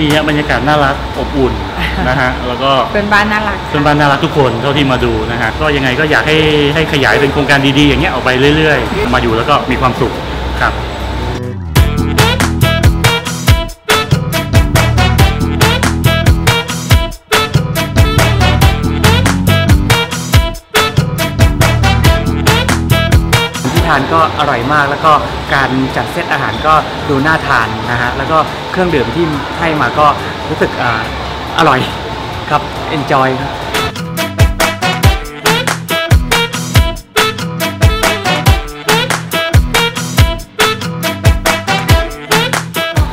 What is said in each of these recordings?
ดีฮะบรรยากาศน่ารักอบอุ่นนะฮะแล้วก็เป็นบ้านน่ารักเพื่อนบ้านน่ารักทุกคนเท่าที่มาดูนะฮะก็ยังไงก็อยากให้ให้ขยายเป็นโครงการดีๆอย่างเงี้ยออกไปเรื่อย ๆ มาอยู่แล้วก็มีความสุขครับ ที่ทานก็อร่อยมาก แล้วก็การจัดเซตอาหารก็ดูน่าทานนะฮะแล้วก็เครื่องดื่มที่ให้มาก็รู้สึกอ่าอร่อยครับ enjoy ครับ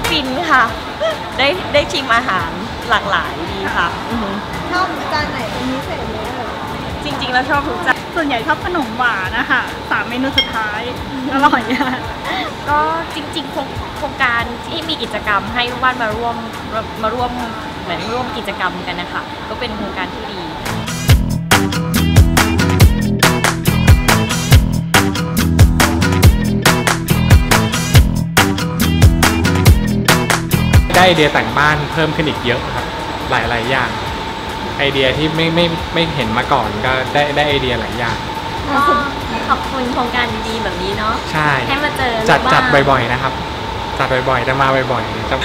ฟินค่ะ ได้ได้ชิมอาหารหลากหลายดีค่ะอือหือชอบจานไหนเป็นพิเศษไหมเอ่ยจริง ๆ แล้วชอบทุกจาน ส่วนใหญ่ชอบขนมหวานนะคะสามเมนูสุดท้ายอร่อยอะก็จริงๆโครงโครงการที่มีกิจกรรมให้ลูกบ้านมาร่วมมาร่วมเหมือนร่วมกิจกรรมกันนะคะ ก็เป็นโครงการที่ดีได้ไอเดียแต่งบ้านเพิ่มขึ้นอีกเยอะครับ หลาย ๆ อย่าง ไอเดียที่ไม่ไม่ไม่เห็นมาก่อนก็ได้ได้ไอเดียหลายอย่าง ก็ขอบคุณโครงการดีๆแบบนี้เนาะใช่ให้มาเจอจัดลูกบ้านจัดบ่อยๆนะครับ จัดบ่อยๆจะมาบ่อยๆจะ